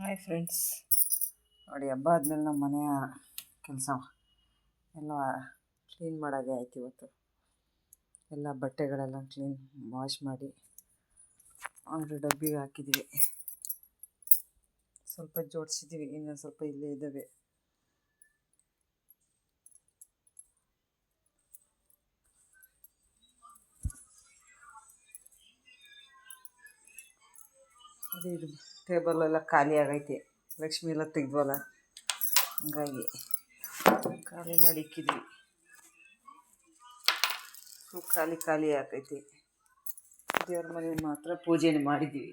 Hi friends ನೋಡಿ, ಹಬ್ಬ ಆದಮೇಲೆ ನಮ್ಮ ಮನೆಯ ಕೆಲಸ ಎಲ್ಲ ಕ್ಲೀನ್ ಮಾಡೋದೇ ಆಯ್ತು ಇವತ್ತು. ಎಲ್ಲ ಬಟ್ಟೆಗಳೆಲ್ಲ ಕ್ಲೀನ್ ವಾಶ್ ಮಾಡಿ ಆರ್ಡ್ರ್ ಡಬ್ಬಿಗೆ ಹಾಕಿದ್ವಿ. ಸ್ವಲ್ಪ ಜೋಡಿಸಿದ್ವಿ ಇನ್ನೊಂದು ಸ್ವಲ್ಪ ಇಲ್ಲೇ ಇದ್ದಾವೆ. ಅದೇ ಇದು. ಟೇಬಲ್ ಎಲ್ಲ ಖಾಲಿ ಆಗೈತೆ. ಲಕ್ಷ್ಮಿ ಎಲ್ಲ ಹಾಗಾಗಿ ಹಂಗಾಗಿ ಖಾಲಿ ಮಾಡಿ ಇಕ್ಕಿದ್ವಿ ಖಾಲಿ ಖಾಲಿ ಆಗೈತೆ. ದೇವ್ರ ಮನೆ ಮಾತ್ರ ಪೂಜೆನೇ ಮಾಡಿದ್ದೀವಿ.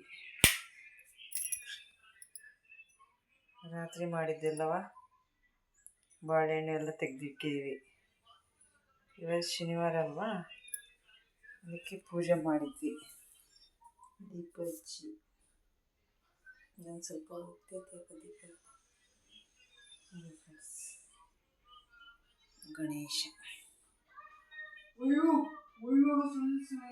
ರಾತ್ರಿ ಮಾಡಿದ್ದೆಲ್ಲವ? ಬಾಳೆಹಣ್ಣು ಎಲ್ಲ ತೆಗೆದಿಕ್ಕಿದ್ದೀವಿ ಇವತ್ತು ಶನಿವಾರ ಅಲ್ವಾ? ಅದಕ್ಕೆ ಪೂಜೆ ಮಾಡಿದ್ವಿ. ದೀಪ ಹಚ್ಚಿ. ಇನ್ನೊಂದು ಸ್ವಲ್ಪ ಹೋಗ್ತೈತೆ ನೋಡಿ ಫ್ರೆಂಡ್ಸ್ ಗಣೇಶ ಅಯ್ಯೋ ಅಯ್ಯೋ ಸಣ್ಣ ಸಣ್ಣ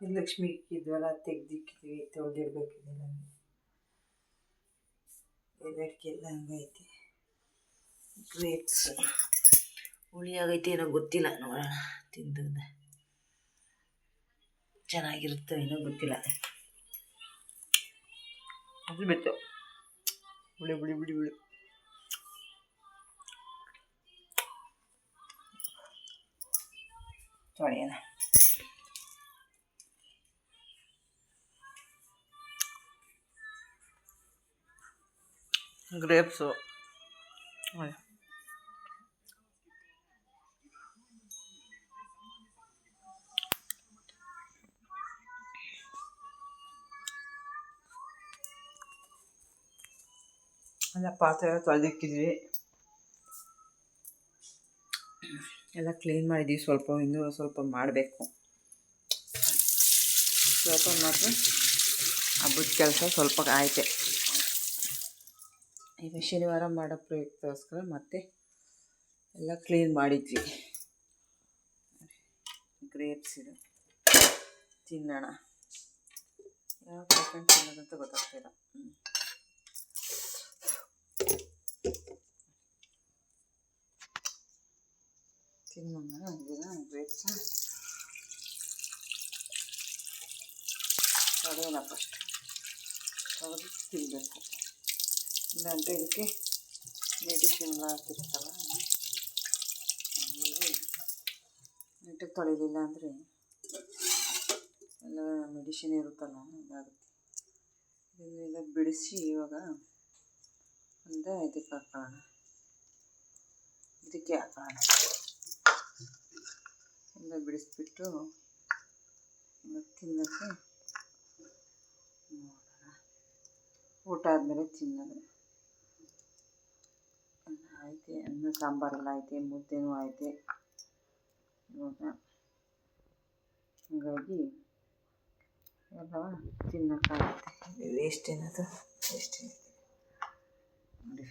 ಇದು ಲಕ್ಷ್ಮಿ ಇಕ್ಕಿದ್ವಲ್ಲ ತೆಗ್ದಿಕ್ಕಿದ್ವಿ ತೊಳೆದಿಡ್ಬೇಕಿದೆಲ್ಲ ಎಲ್ಲರಿಗೆಲ್ಲ ಹಂಗೈತಿ ಗ್ರೇಪ್ಸ್ ಹುಳಿ ಆಗೈತೆ ಏನೋ ಗೊತ್ತಿಲ್ಲ ನೋಡೋಣ ತಿಂದು ಚೆನ್ನಾಗಿರುತ್ತೋ ಏನೋ ಗೊತ್ತಿಲ್ಲ ಅದು ಬಿತ್ತು ಹುಳಿ ಹುಳಿ ಹುಳಿ ಹುಳಿ ತೊಳೆಯೋಣ ಗ್ರೇಪ್ಸು ಎಲ್ಲ ಪಾತ್ರೆ ಎಲ್ಲ ತೊಳೆದಿಕ್ಕಿದ್ವಿ ಎಲ್ಲ ಕ್ಲೀನ್ ಮಾಡಿದ್ವಿ. ಸ್ವಲ್ಪ ಇನ್ನೂ ಸ್ವಲ್ಪ ಮಾಡಬೇಕು. ಸ್ವಲ್ಪ ಮಾತ್ರ ಹಬ್ಬದ ಕೆಲಸ ಸ್ವಲ್ಪ ಆಯ್ತೆ. ಈಗ ಶನಿವಾರ ಮಾಡೋ ಪ್ರಯುಕ್ತಗೋಸ್ಕರ ಮತ್ತೆ ಎಲ್ಲ ಕ್ಲೀನ್ ಮಾಡಿದ್ವಿ. ಗ್ರೇಪ್ಸ್ ಇದು. ತಿನ್ನೋಣ. ಯಾವ ತಗೊಂಡು ತಿನ್ನೋದಂತ ಗೊತ್ತಾಗ್ತಿಲ್ಲ. ತೊಳೆಯೋಣ ಫಸ್ಟ್ ತೊಳೆದು ತಿನ್ನಬೇಕು ಇಲ್ಲಾಂದರೆ ಇದಕ್ಕೆ ಮೆಡಿಸಿನ್ ಎಲ್ಲ ಹಾಕಿರ್ತಾರ ಹಾಗಾಗಿ ನೀಟಾಗಿ ತೊಳಿಲಿಲ್ಲ ಅಂದರೆ ಎಲ್ಲ ಮೆಡಿಸಿನ್ ಇರುತ್ತಲ್ಲ ಇದಾಗುತ್ತೆ ಇದನ್ನೆಲ್ಲ ಬಿಡಿಸಿ ಇವಾಗ ಒಂದು ಇದಕ್ಕೆ ಹಾಕೋಣ ಇದಕ್ಕೆ ಹಾಕೋಣ ಎಲ್ಲ ಬಿಡಿಸ್ಬಿಟ್ಟು ತಿನ್ನೋಕ್ಕೆ ನೋಡೋಣ. ಊಟ ಆದಮೇಲೆ ತಿನ್ನೋದು. ಆಯ್ತು ಐತೆ ಅನ್ನ ಸಾಂಬಾರೆಲ್ಲ ಐತೆ ಮುದ್ದೆನೂ ಐತೆ ಇವಾಗ ಹಾಗಾಗಿ ಎಲ್ಲ ತಿನ್ನೋಕ್ಕಾಗುತ್ತೆ. ವೇಸ್ಟ್ ಏನದು? ವೇಸ್ಟ್ ಏನೈತೆ ನೋಡಿ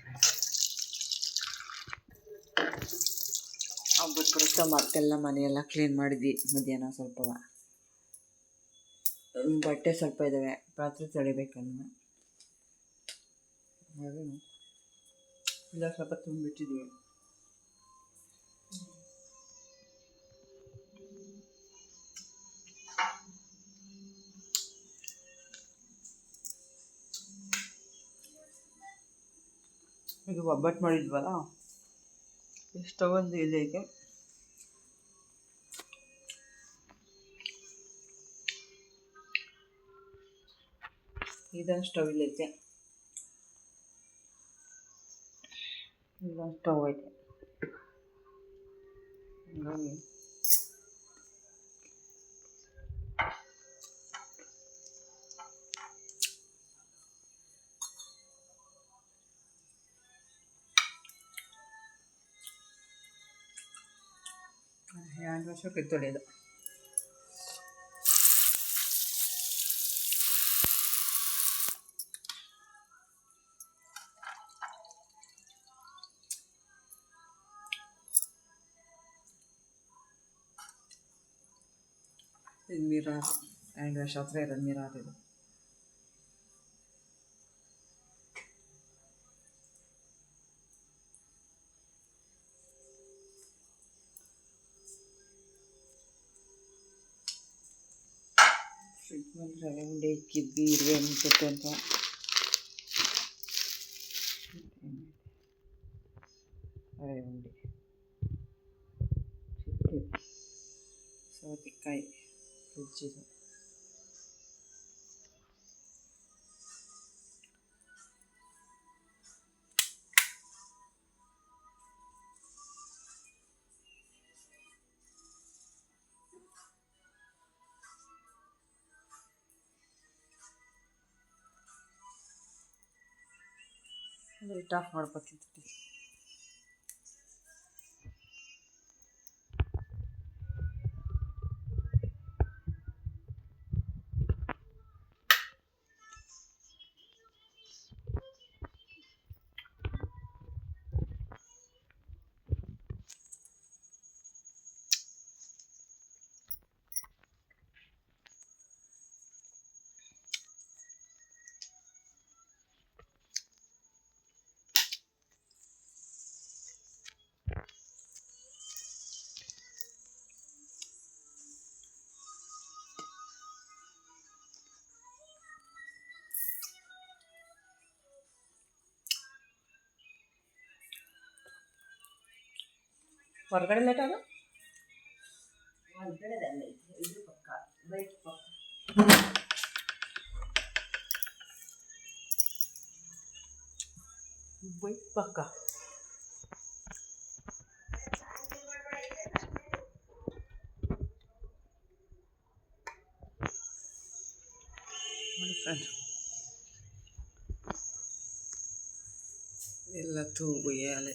ಹಬ್ಬದ ಪ್ರಯುಕ್ತ ಮತ್ತೆಲ್ಲ ಮನೆಯೆಲ್ಲ ಕ್ಲೀನ್ ಮಾಡಿದ್ವಿ ಮಧ್ಯಾಹ್ನ ಸ್ವಲ್ಪ ಬಟ್ಟೆ ಸ್ವಲ್ಪ ಇದ್ದಾವೆ ಪಾತ್ರೆ ತೊಳಿಬೇಕನ್ನು ಹಾಗೆ ಇಲ್ಲ ಸ್ವಲ್ಪ ತುಂಬಿಟ್ಟಿದ್ದೀವಿ ಈಗ ಒಬ್ಬಟ್ಟು ಮಾಡಿದ್ವಲ್ಲ ಎಷ್ಟೊಂದು ಇದೆ ಈಗ ಇದೊಂದು ಸ್ಟವ್ ಇಲ್ಲೈತೆ ಇದೊಂದು ಸ್ಟವ್ ಐತೆ ഇത് സ്റ്റൗവിലേക്ക്. ഇത് സ്റ്റൗവിലേക്ക് ഞാൻ വശമൊക്കെ ഇത്തുള്ളിയത് الميراث عندها شاطرين الميراث ఉండే కిద్ది ఇరవై ముప్పై కొంత అదే ఉంది సౌతికాయ ಅಂತ ರವೆ ಉಂಡೆ ಚಿಕ್ಕದು ಸೌತೆಕಾಯಿ ಫ್ರಿಡ್ಜಿದು ಲೈಟ್ ಆಫ್ ಮಾಡ್ಕೊತಿದ್ವಿ ಹೊರಗಡೆ ಲೇಟ್ ಅದು ಇದು ಪಕ್ಕ ಬೈಕ್ ಪಕ್ಕ ಬೈಕ್ ಪಕ್ಕ ನೋಡಿ ಫ್ರೆಂಡ್ ಎಲ್ಲ ತೂಗು ಎಲೆ